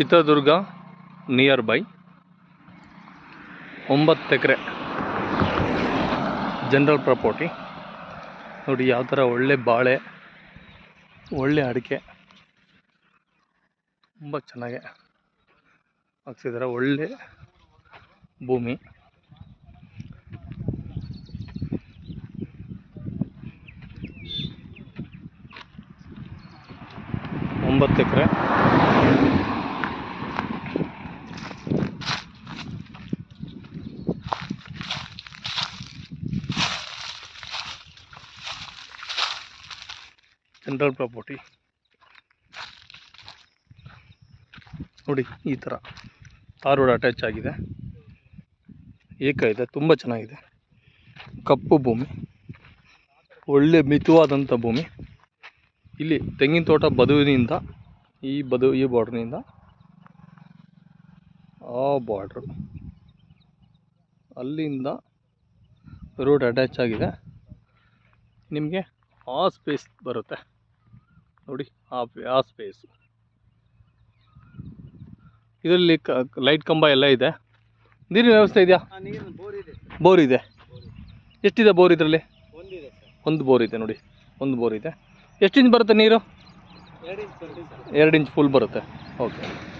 Chitradurga near by ಒಂಬತ್ತು ಎಕರೆ general property ನೋಡಿ, ಯಾವ ಥರ ಒಳ್ಳೆ ಬಾಳೆ, ಒಳ್ಳೆ ಅಡಿಕೆ. ತುಂಬ ಚೆನ್ನಾಗಿ ಹಾಕ್ಸಿದ್ದಾರೆ. ಒಳ್ಳೆ ಭೂಮಿ. ಒಂಬತ್ತು ಎಕರೆ. ಜನರಲ್ ಪ್ರಾಪರ್ಟಿ ನೋಡಿ, ಈ ಥರ ತಾರ್ ರೋಡ್ ಅಟ್ಯಾಚ್ ಆಗಿದೆ. ಏಕ ಇದೆ ತುಂಬ ಚೆನ್ನಾಗಿದೆ. ಕಪ್ಪು ಭೂಮಿ, ಒಳ್ಳೆ ಮಿತವಾದಂಥ ಭೂಮಿ. ಇಲ್ಲಿ ತೆಂಗಿನ ತೋಟ ಬದುವಿನಿಂದ, ಈ ಬದು, ಈ ಬಾರ್ಡ್ರಿನಿಂದ ಆ ಬಾರ್ಡ್ರು ಅಲ್ಲಿಂದ ರೋಡ್ ಅಟ್ಯಾಚ್ ಆಗಿದೆ. ನಿಮಗೆ ಆ ಸ್ಪೇಸ್ ಬರುತ್ತೆ. ನೋಡಿ ಆ ಆ ಸ್ಪೇಸು ಇದರಲ್ಲಿ ಕ ಲೈಟ್ ಕಂಬ ಎಲ್ಲ ಇದೆ. ನೀರಿನ ವ್ಯವಸ್ಥೆ ಇದೆಯಾ? ಬೋರ್ ಇದೆ. ಎಷ್ಟಿದೆ ಬೋರ್ ಇದರಲ್ಲಿ? ಒಂದು ಬೋರ್ ಇದೆ ನೋಡಿ ಒಂದು ಬೋರ್ ಇದೆ. ಎಷ್ಟು ಇಂಚ್ ಬರುತ್ತೆ ನೀರು? ಎರಡು ಇಂಚ್ ಫುಲ್ ಬರುತ್ತೆ. ಓಕೆ